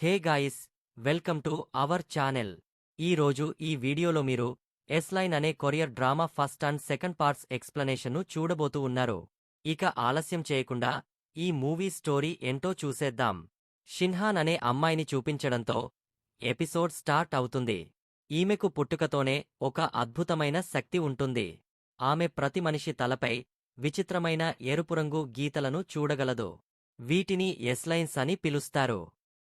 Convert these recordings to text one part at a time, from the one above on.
Hey guys welcome to our channel. ఈ రోజు ఈ వీడియోలో మీరు ఎస్ లైన్ అనే Korean drama first and second parts ఎక్స్ప్లెనేషన్ను చూడబోతూ ఉన్నారు. ఇక ఆలస్యం చేయకుండా ఈ మూవీ స్టోరీ ఏంటో చూసేద్దాం. షిన్హాన్ అనే అమ్మాయిని చూపించడంతో ఎపిసోడ్ స్టార్ట్ అవుతుంది. ఈమెకు పుట్టుకతోనే ఒక అద్భుతమైన శక్తి ఉంటుంది. ఆమె ప్రతి మనిషి తలపై విచిత్రమైన ఎరుపురంగు గీతలను చూడగలదు. వీటిని ఎస్లైన్స్ అని పిలుస్తారు.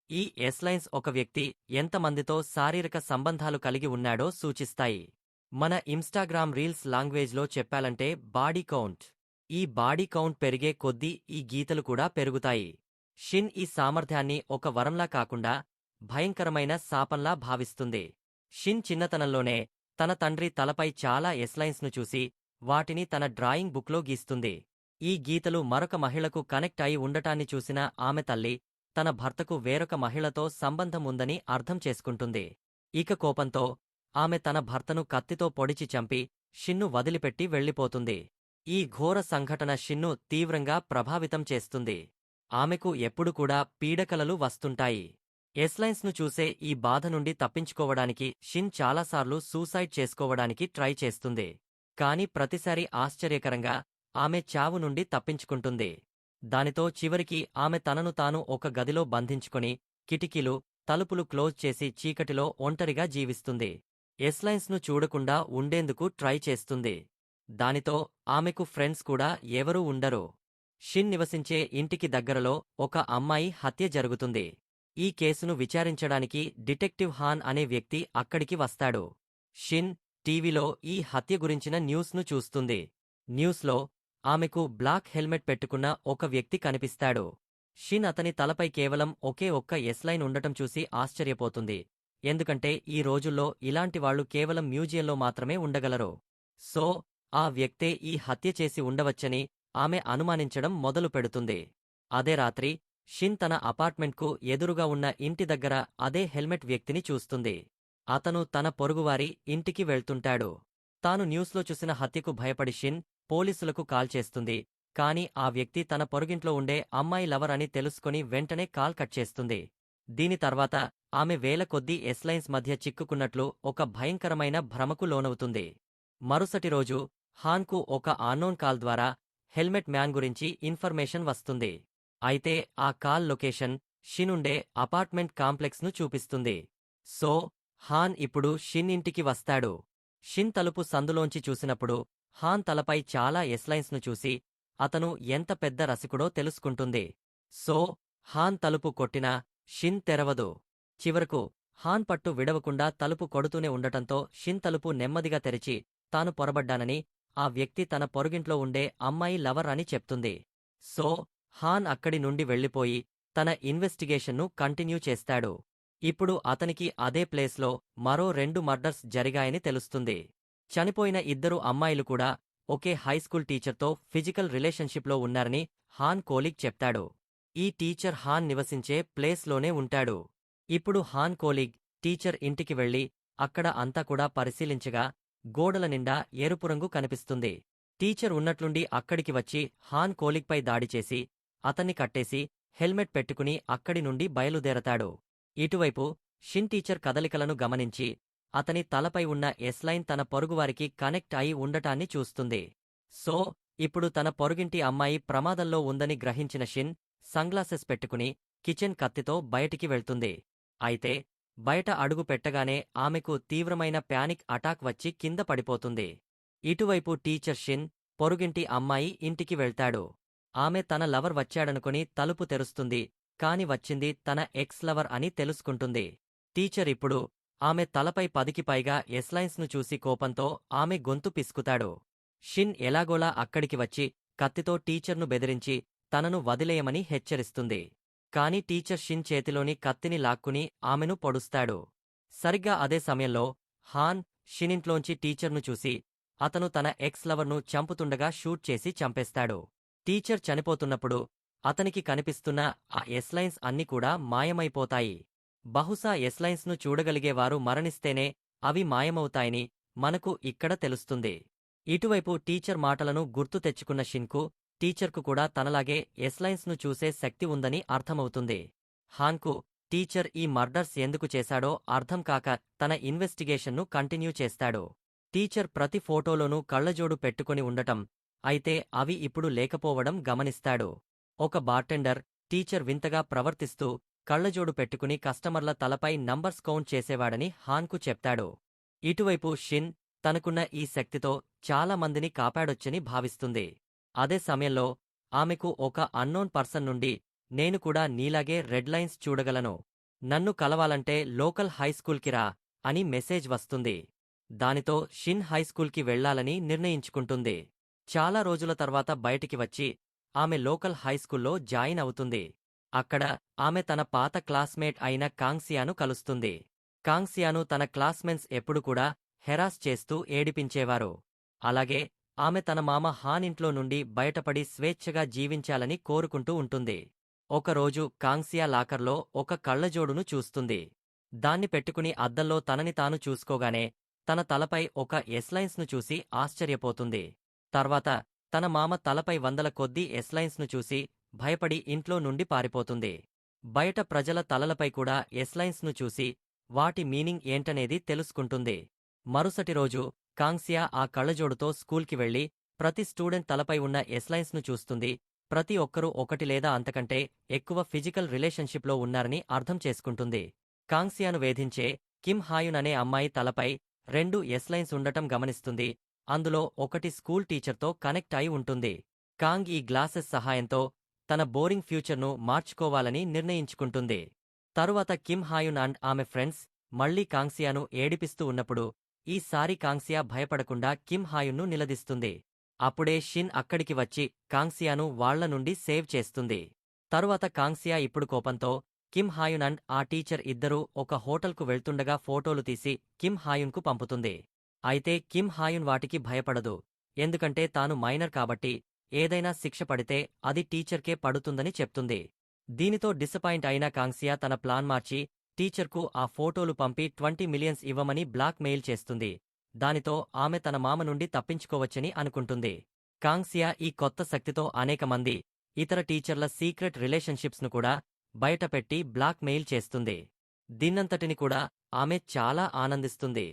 ఈ ఎస్లైన్స్ ఒక వ్యక్తి ఎంతమందితో శారీరక సంబంధాలు కలిగి ఉన్నాడో సూచిస్తాయి. మన ఇన్స్టాగ్రామ్ రీల్స్ లాంగ్వేజ్లో చెప్పాలంటే బాడీ కౌంట్. ఈ బాడీ కౌంట్ పెరిగే కొద్దీ ఈ గీతలు కూడా పెరుగుతాయి. షిన్ ఈ సామర్థ్యాన్ని ఒక వరంలా కాకుండా భయంకరమైన శాపంలా భావిస్తుంది. షిన్ చిన్నతనంలోనే తన తండ్రి తలపై చాలా ఎస్లైన్స్ను చూసి వాటిని తన డ్రాయింగ్ బుక్లో గీస్తుంది. ఈ గీతలు మరొక మహిళకు కనెక్ట్ అయి ఉండటాన్ని చూసిన ఆమె తల్లి తన భర్తకు వేరొక మహిళతో సంబంధం ఉందని అర్థం చేసుకుంటుంది. ఇక కోపంతో ఆమె తన భర్తను కత్తితో పొడిచి చంపి షిన్ను వదిలిపెట్టి వెళ్ళిపోతుంది. ఈ ఘోర సంఘటన షిన్ను తీవ్రంగా ప్రభావితం చేస్తుంది. ఆమెకు ఎప్పుడు కూడా పీడకలలు వస్తుంటాయి. ఎస్లైన్స్ను చూసే ఈ బాధ నుండి తప్పించుకోవడానికి షిన్ చాలాసార్లు సూసైడ్ చేసుకోవడానికి ట్రై చేస్తుంది. కాని ప్రతిసారి ఆశ్చర్యకరంగా ఆమె చావు నుండి తప్పించుకుంటుంది. దానితో చివరికి ఆమె తనను తాను ఒక గదిలో బంధించుకొని కిటికీలు తలుపులు క్లోజ్ చేసి చీకటిలో ఒంటరిగా జీవిస్తుంది. ఎస్లైన్స్ను చూడకుండా ఉండేందుకు ట్రై చేస్తుంది. దానితో ఆమెకు ఫ్రెండ్స్ కూడా ఎవరూ ఉండరు. షిన్ నివసించే ఇంటికి దగ్గరలో ఒక అమ్మాయి హత్య జరుగుతుంది. ఈ కేసును విచారించడానికి డిటెక్టివ్ హాన్ అనే వ్యక్తి అక్కడికి వస్తాడు. షిన్ టీవీలో ఈ హత్య గురించిన న్యూస్ను చూస్తుంది. న్యూస్లో ఆమెకు బ్లాక్ హెల్మెట్ పెట్టుకున్న ఒక వ్యక్తి కనిపిస్తాడు. షిన్ అతని తలపై కేవలం ఒకే ఒక్క ఎస్లైన్ ఉండటం చూసి ఆశ్చర్యపోతుంది. ఎందుకంటే ఈ రోజుల్లో ఇలాంటివాళ్ళు కేవలం మ్యూజియంలో మాత్రమే ఉండగలరు. సో ఆ వ్యక్తే ఈ హత్య చేసి ఉండవచ్చని ఆమె అనుమానించడం మొదలు పెడుతుంది. అదే రాత్రి షిన్ తన అపార్ట్మెంట్కు ఎదురుగా ఉన్న ఇంటి దగ్గర అదే హెల్మెట్ వ్యక్తిని చూస్తుంది. అతను తన పొరుగువారి ఇంటికి వెళ్తుంటాడు. తాను న్యూస్లో చూసిన హత్యకు భయపడి షిన్ పోలీసులకు కాల్ చేస్తుంది. కాని ఆ వ్యక్తి తన పొరుగింట్లో ఉండే అమ్మాయి లవర్ అని తెలుసుకుని వెంటనే కాల్ కట్ చేస్తుంది. దీని తర్వాత ఆమె వేల కొద్దీ ఎస్లైన్స్ మధ్య చిక్కుకున్నట్లు ఒక భయంకరమైన భ్రమకు లోనవుతుంది. మరుసటి రోజు హాన్కు ఒక ఆన్నోన్ కాల్ ద్వారా హెల్మెట్ మ్యాన్ గురించి ఇన్ఫర్మేషన్ వస్తుంది. అయితే ఆ కాల్ లొకేషన్ షినుండే అపార్ట్మెంట్ కాంప్లెక్స్ను చూపిస్తుంది. సో హాన్ ఇప్పుడు షిన్ ఇంటికి వస్తాడు. షిన్ తలుపు సందులోంచి చూసినప్పుడు హాన్ తలపై చాలా ఎస్లైన్స్ను చూసి అతను ఎంత పెద్ద రసికుడో తెలుసుకుంటుంది. సో హాన్ తలుపు కొట్టినా షిన్ తెరవదు. చివరకు హాన్ పట్టు విడవకుండా తలుపు కొడుతూనే ఉండటంతో షిన్ తలుపు నెమ్మదిగా తెరిచి తాను పొరబడ్డానని ఆ వ్యక్తి తన పొరుగింట్లో ఉండే అమ్మాయి లవర్ అని చెప్తుంది. సో హాన్ అక్కడి నుండి వెళ్ళిపోయి తన ఇన్వెస్టిగేషన్ను కంటిన్యూ చేస్తాడు. ఇప్పుడు అతనికి అదే ప్లేస్లో మరో రెండు మర్డర్స్ జరిగాయని తెలుస్తుంది. చనిపోయిన ఇద్దరు అమ్మాయిలు కూడా ఒకే హైస్కూల్ టీచర్తో ఫిజికల్ రిలేషన్షిప్లో ఉన్నారని హాన్ కోలిక్ చెప్తాడు. ఈ టీచర్ హాన్ నివసించే ప్లేస్లోనే ఉంటాడు. ఇప్పుడు హాన్ కోలిగ్ టీచర్ ఇంటికి వెళ్ళి అక్కడ అంతా కూడా పరిశీలించగా గోడల నిండా ఎరుపు రంగు కనిపిస్తుంది. టీచర్ ఉన్నట్లుండి అక్కడికి వచ్చి హాన్ కోలిగ్పై దాడి చేసి అతన్ని కట్టేసి హెల్మెట్ పెట్టుకుని అక్కడి నుండి బయలుదేరతాడు. ఇటువైపు షిన్ టీచర్ కదలికలను గమనించి అతని తలపై ఉన్న ఎస్లైన్ తన పొరుగువారికి కనెక్ట్ అయి ఉండటాన్ని చూస్తుంది. సో ఇప్పుడు తన పొరుగింటి అమ్మాయి ప్రమాదంలో ఉందని గ్రహించిన షిన్ సంగ్లాసెస్ పెట్టుకుని కిచెన్ కత్తితో బయటికి వెళ్తుంది. అయితే బయట అడుగు పెట్టగానే ఆమెకు తీవ్రమైన ప్యానిక్ అటాక్ వచ్చి కింద పడిపోతుంది. ఇటువైపు టీచర్ షిన్ పొరుగింటి అమ్మాయి ఇంటికి వెళ్తాడు. ఆమె తన లవర్ వచ్చాడనుకుని తలుపు తెరుస్తుంది కాని వచ్చింది తన ఎక్స్ లవర్ అని తెలుసుకుంటుంది. టీచర్ ఇప్పుడు ఆమె తలపై పదికి పైగా ఎస్లైన్స్ను చూసి కోపంతో ఆమె గొంతు పిసుకుతాడు. షిన్ ఎలాగోలా అక్కడికి వచ్చి కత్తితో టీచర్ను బెదిరించి తనను వదిలేయమని హెచ్చరిస్తుంది. కాని టీచర్ షిన్ చేతిలోని కత్తిని లాక్కుని ఆమెను పొడుస్తాడు. సరిగ్గా అదే సమయంలో హాన్ షినింట్లోంచి టీచర్ను చూసి అతను తన ఎక్స్ లవర్ను చంపుతుండగా షూట్ చేసి చంపేస్తాడు. టీచర్ చనిపోతున్నప్పుడు అతనికి కనిపిస్తున్న ఆ ఎస్లైన్స్ అన్నీ కూడా మాయమైపోతాయి. బహుశా ఎస్లైన్స్ను చూడగలిగేవారు మరణిస్తేనే అవి మాయమవుతాయని మనకు ఇక్కడ తెలుస్తుంది. ఇటువైపు టీచర్ మాటలను గుర్తు తెచ్చుకున్న షిన్కు టీచర్కు కూడా తనలాగే ఎస్లైన్స్ను చూసే శక్తి ఉందని అర్థమవుతుంది. హాన్కు టీచర్ ఈ మర్డర్స్ ఎందుకు చేశాడో అర్థం కాక తన ఇన్వెస్టిగేషన్ను కంటిన్యూ చేస్తాడు. టీచర్ ప్రతి ఫోటోలోనూ కళ్ళజోడు పెట్టుకుని ఉండటం అయితే అవి ఇప్పుడు లేకపోవడం గమనిస్తాడు. ఒక బార్టెండర్ టీచర్ వింతగా ప్రవర్తిస్తూ కళ్ళజోడు పెట్టుకుని కస్టమర్ల తలపై నంబర్స్ కౌంట్ చేసేవాడని హాన్కు చెప్తాడు. ఇటువైపు షిన్ తనకున్న ఈ శక్తితో చాలా మందిని కాపాడొచ్చని భావిస్తుంది. అదే సమయంలో ఆమెకు ఒక అన్నోన్ పర్సన్ నుండి నేను కూడా నీలాగే రెడ్ లైన్స్ చూడగలను. నన్ను కలవాలంటే లోకల్ హైస్కూల్కి రా అని మెసేజ్ వస్తుంది. దానితో షిన్ హైస్కూల్కి వెళ్ళాలని నిర్ణయించుకుంటుంది. చాలా రోజుల తర్వాత బయటికి వచ్చి ఆమె లోకల్ హైస్కూల్లో జాయిన్ అవుతుంది. అక్కడ ఆమె తన పాత క్లాస్మేట్ అయిన కాంగ్సియాను కలుస్తుంది. కాంగ్సియాను తన క్లాస్మేట్స్ ఎప్పుడు కూడా హెరాస్ చేస్తూ ఏడిపించేవారు. అలాగే ఆమె తన మామ హాన్ ఇంట్లో నుండి బయటపడి స్వేచ్ఛగా జీవించాలని కోరుకుంటూ ఉంటుంది. ఒకరోజు కాంగ్సియా లాకర్లో ఒక కళ్ళజోడును చూస్తుంది. దాన్ని పెట్టుకుని అద్దంలో తనని తాను చూసుకోగానే తన తలపై ఒక ఎస్లైన్స్ను చూసి ఆశ్చర్యపోతుంది. తర్వాత తన మామ తలపై వందల కొద్దీ ఎస్లైన్స్ను చూసి భయపడి ఇంట్లో నుండి పారిపోతుంది. బయట ప్రజల తలలపై కూడా ఎస్లైన్స్ను చూసి వాటి మీనింగ్ ఏంటనేది తెలుసుకుంటుంది. మరుసటి రోజు కాంగ్సియా ఆ కళ్ళజోడుతో స్కూల్కి వెళ్ళి ప్రతి స్టూడెంట్ తలపై ఉన్న ఎస్లైన్స్ను చూస్తుంది. ప్రతి ఒక్కరూ ఒకటి లేదా అంతకంటే ఎక్కువ ఫిజికల్ రిలేషన్షిప్లో ఉన్నారని అర్థం చేసుకుంటుంది. కాంగ్సియాను వేధించే కిమ్ హాయున్ అనే అమ్మాయి తలపై రెండు ఎస్లైన్స్ ఉండటం గమనిస్తుంది. అందులో ఒకటి స్కూల్ టీచర్తో కనెక్ట్ అయి ఉంటుంది. కాంగ్ ఈ గ్లాసెస్ సహాయంతో తన బోరింగ్ ఫ్యూచర్ను మార్చుకోవాలని నిర్ణయించుకుంటుంది. తరువాత కిమ్ హాయున్ అండ్ ఆమె ఫ్రెండ్స్ మళ్ళీ కాంగ్సియాను ఏడిపిస్తూ ఉన్నప్పుడు ఈసారి కాంగ్సియా భయపడకుండా కిమ్ హాయున్ను నిలదీస్తుంది. అప్పుడే షిన్ అక్కడికి వచ్చి కాంగ్సియాను వాళ్ళ నుండి సేవ్ చేస్తుంది. తరువాత కాంగ్సియా ఇప్పుడు కోపంతో కిమ్ హాయున్ అండ్ ఆ టీచర్ ఇద్దరూ ఒక హోటల్కు వెళ్తుండగా ఫోటోలు తీసి కిమ్ హాయున్కు పంపుతుంది. అయితే కిమ్ హాయున్ వాటికి భయపడదు. ఎందుకంటే తాను మైనర్ కాబట్టి ఏదైనా శిక్ష పడితే అది టీచర్కే పడుతుందని చెప్తుంది. దీనితో డిసపాయింట్ అయిన కాంగ్సియా తన ప్లాన్ మార్చి టీచర్కు ఆ ఫోటోలు పంపి ట్వంటీ మిలియన్స్ ఇవ్వమని బ్లాక్ మెయిల్ చేస్తుంది. దానితో ఆమె తన మామ నుండి తప్పించుకోవచ్చని అనుకుంటుంది. కాంగ్సియా ఈ కొత్త శక్తితో అనేక మంది ఇతర టీచర్ల సీక్రెట్ రిలేషన్షిప్స్ను కూడా బయటపెట్టి బ్లాక్ మెయిల్ చేస్తుంది. దీన్నంతటిని కూడా ఆమె చాలా ఆనందిస్తుంది.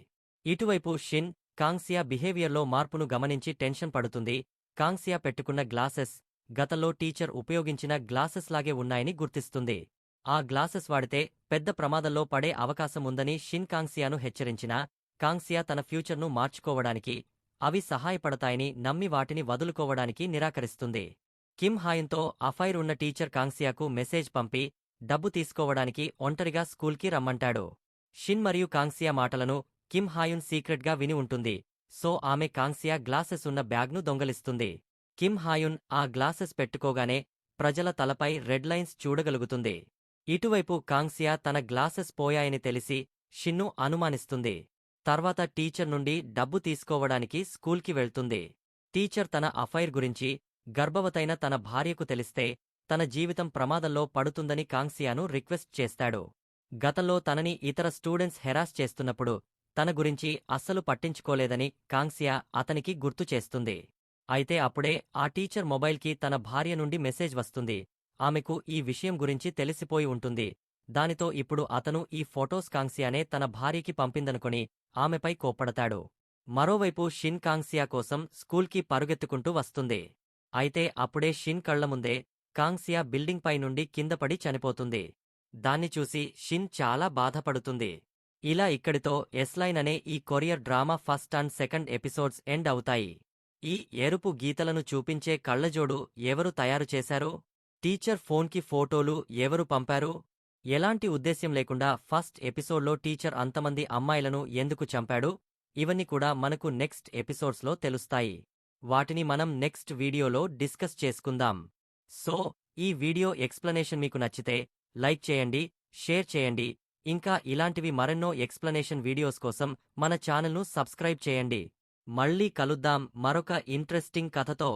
ఇటువైపు షిన్ కాంగ్సియా బిహేవియర్లో మార్పును గమనించి టెన్షన్ పడుతుంది. కాంగ్సియా పెట్టుకున్న గ్లాసెస్ గతంలో టీచర్ ఉపయోగించిన గ్లాసెస్ లాగే ఉన్నాయని గుర్తిస్తుంది. ఆ గ్లాసెస్ వాడితే పెద్ద ప్రమాదంలో పడే అవకాశముందని షిన్ కాంగ్సియాను హెచ్చరించినా కాంగ్సియా తన ఫ్యూచర్ను మార్చుకోవడానికి అవి సహాయపడతాయని నమ్మి వాటిని వదులుకోవడానికి నిరాకరిస్తుంది. కిమ్ హాయన్తో అఫైర్ ఉన్న టీచర్ కాంగ్సియాకు మెసేజ్ పంపి డబ్బు తీసుకోవడానికి ఒంటరిగా స్కూల్కి రమ్మంటాడు. షిన్ మరియు కాంగ్సియా మాటలను కిమ్ హాయున్ సీక్రెట్గా విని ఉంటుంది. సో ఆమె కాంగ్సియా గ్లాసెస్ ఉన్న బ్యాగ్ను దొంగలిస్తుంది. కిమ్ హాయున్ ఆ గ్లాసెస్ పెట్టుకోగానే ప్రజల తలపై రెడ్ లైన్స్ చూడగలుగుతుంది. ఇటువైపు కాంగ్సియా తన గ్లాసెస్ పోయాయని తెలిసి షిన్ను అనుమానిస్తుంది. తర్వాత టీచర్ నుండి డబ్బు తీసుకోవడానికి స్కూల్కి వెళ్తుంది. టీచర్ తన అఫైర్ గురించి గర్భవతైన తన భార్యకు తెలిస్తే తన జీవితం ప్రమాదంలో పడుతుందని కాంగ్సియాను రిక్వెస్ట్ చేస్తాడు. గతంలో తనని ఇతర స్టూడెంట్స్ హెరాస్ చేస్తున్నప్పుడు తన గురించి అస్సలు పట్టించుకోలేదని కాంగ్సియా అతనికి గుర్తు చేస్తుంది. అయితే అప్పుడే ఆ టీచర్ మొబైల్కి తన భార్య నుండి మెసేజ్ వస్తుంది. ఆమెకు ఈ విషయం గురించి తెలిసిపోయి ఉంటుంది. దానితో ఇప్పుడు అతను ఈ ఫొటోస్ కాంగ్సియానే తన భార్యకి పంపిందనుకుని ఆమెపై కోప్పడతాడు. మరోవైపు షిన్ కాంగ్సియా కోసం స్కూల్కి పరుగెత్తుకుంటూ వస్తుంది. అయితే అప్పుడే షిన్ కళ్ళముందే కాంగ్సియా బిల్డింగ్ పై నుండి కిందపడి చనిపోతుంది. దాన్ని చూసి షిన్ చాలా బాధపడుతుంది. ఇలా ఇక్కడితో ఎస్లైన్ అనే ఈ Korean drama first and second episodes end అవుతాయి. ఈ ఎరుపు గీతలను చూపించే కళ్ళజోడు ఎవరు తయారు చేశారు? టీచర్ ఫోన్కి ఫోటోలు ఎవరు పంపారు? ఎలాంటి ఉద్దేశ్యం లేకుండా ఫస్ట్ ఎపిసోడ్లో టీచర్ అంతమంది అమ్మాయిలను ఎందుకు చంపాడు? ఇవన్నీ కూడా మనకు నెక్స్ట్ ఎపిసోడ్స్లో తెలుస్తాయి. వాటిని మనం నెక్స్ట్ వీడియోలో డిస్కస్ చేసుకుందాం. సో ఈ వీడియో ఎక్స్ప్లనేషన్ మీకు నచ్చితే లైక్ చేయండి షేర్ చేయండి ఇంకా ఇలాంటివి మరెన్నో ఎక్స్ప్లనేషన్ వీడియోస్ కోసం మన ఛానల్ను సబ్స్క్రైబ్ చేయండి. మళ్ళీ కలుద్దాం మరొక ఇంట్రెస్టింగ్ కథతో.